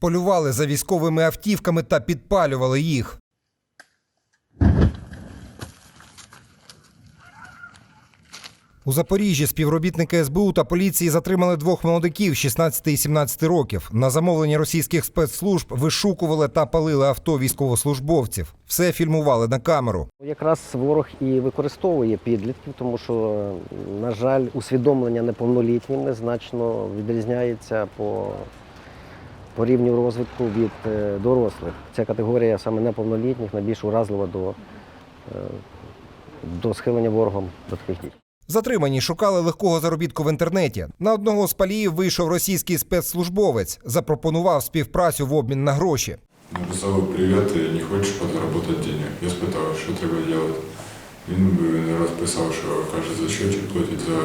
Полювали за військовими автівками та підпалювали їх. У Запоріжжі співробітники СБУ та поліції затримали двох молодиків 16 і 17 років. На замовлення російських спецслужб вишукували та палили авто військовослужбовців. Все фільмували на камеру. Якраз ворог і використовує підлітків, тому що, на жаль, усвідомлення неповнолітніми значно відрізняється по, по рівню розвитку від е, дорослих. Ця категорія саме неповнолітніх найбільш уразлива до, е, до схилення ворогом до таких дій. Затримані шукали легкого заробітку в інтернеті. На одного з паліїв вийшов російський спецслужбовець, запропонував співпрацю в обмін на гроші. Написав привіт, не хочеш подзаробити денег. Я спитав, що треба робити. Він розписав, що каже, за счетчик платить за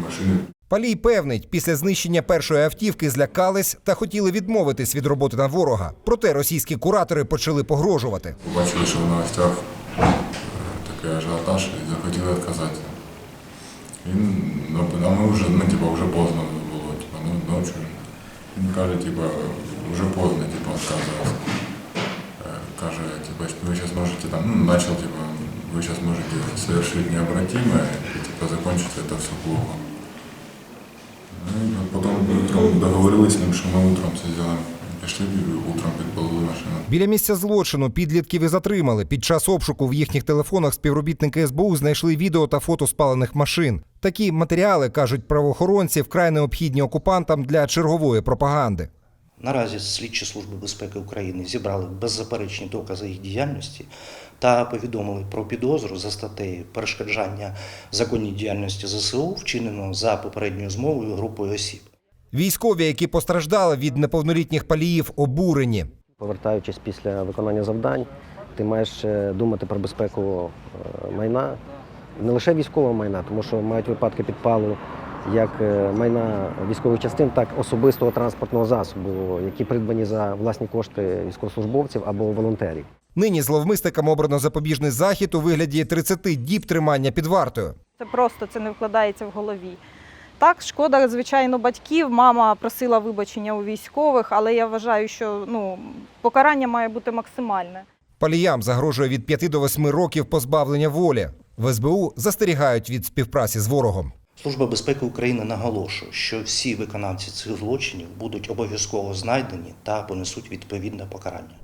машини. Палій певнить, після знищення першої автівки злякались та хотіли відмовитись від роботи на ворога. Проте російські куратори почали погрожувати. Побачили, що в новостях такий ажіотаж і захотіли відказати. Він, ну, а ми вже, ну, типа, вже поздно було, типа, ну, ночі. Він каже, типа, вже поздно, типа, відказувався. Е, Каже, типа, ви зараз можете там, ну, начал, типа, ви зараз можете совершить необратимое, и, типа, закончить это все плохо. Ну, и потом утром договорились з ним, що ми утром це зробимо. Пішли утром підпалили машину. Біля місця злочину підлітків і затримали. Під час обшуку в їхніх телефонах співробітники СБУ знайшли відео та фото спалених машин. Такі матеріали кажуть правоохоронці вкрай необхідні окупантам для чергової пропаганди. Наразі слідчі служби безпеки України зібрали беззаперечні докази їх діяльності та повідомили про підозру за статтею перешкоджання законній діяльності ЗСУ, вчинено за попередньою змовою групою осіб. Військові, які постраждали від неповнолітніх паліїв, обурені. Повертаючись після виконання завдань, ти маєш е, думати про безпеку е, майна, не лише військового майна, тому що мають випадки підпалу як е, майна військових частин, так і особистого транспортного засобу, які придбані за власні кошти військовослужбовців або волонтерів. Нині зловмисникам обрано запобіжний захід у вигляді 30 діб тримання під вартою. Це просто це не вкладається в голові. Так, шкода, звичайно, батьків. Мама просила вибачення у військових, але я вважаю, що ну, покарання має бути максимальне. Паліям загрожує від 5 до 8 років позбавлення волі. В СБУ застерігають від співпраці з ворогом. Служба безпеки України наголошує, що всі виконавці цих злочинів будуть обов'язково знайдені та понесуть відповідне покарання.